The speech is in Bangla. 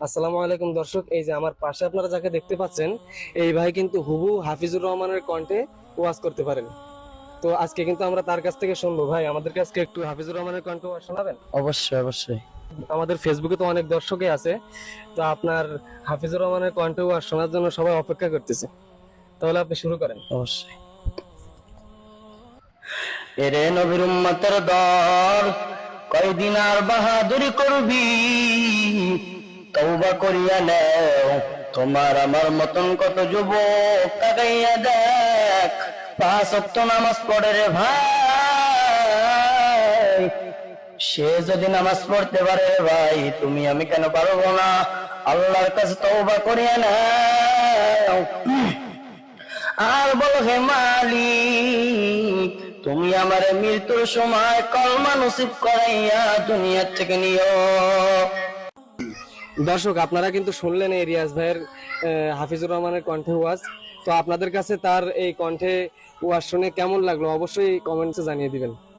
আসসালামু আলাইকুম দর্শক এই যে আমার পাশে আপনারা যাকে দেখতে পাচ্ছেন এই ভাই কিন্তু হুবু হাফিজুর রহমানের কণ্ঠে ওয়াজ করতে পারেন। তো আজকে কিন্তু আমরা তার কাছ থেকে শুনব। ভাই আমাদের কাছে একটু হাফিজুর রহমানের কণ্ঠ ওয়াজ শোনাবেন? অবশ্যই অবশ্যই। আমাদের ফেসবুকে তো অনেক দর্শকই আছে তো আপনার হাফিজুর রহমানের কণ্ঠ ওয়াজ শোনার জন্য সবাই অপেক্ষা করতেছে। তাহলে আপনি শুরু করেন। অবশ্যই। এরে নবীর উম্মতের দল কয়দিন আর বাহাদুরি করবি? তওবা করিয়া নেও। তোমার আমার মতন কত যুবক তাকাইয়া দেখ। পাঁচ ওয়াক্ত নামাজ পড়ে রে ভাই। সে যদি নামাজ পড়তে পারে ভাই, তুমি আমি কেন পারব না? আল্লাহর কাছে তওবা করিয়া নাও। আর বলো হে মালিক, তুমি আমার মৃত্যুর সময় কলমা নসিব করাইয়া দুনিয়ার থেকে নিও। দর্শক, আপনারা কিন্তু শুনলেন এই রিয়াজ ভাইয়ের হাফিজুর রহমানের কণ্ঠে ওয়াজ। তো আপনাদের কাছে তার এই কণ্ঠে ওয়াজ শুনে কেমন লাগল? অবশ্যই কমেন্টসে জানিয়ে দিবেন।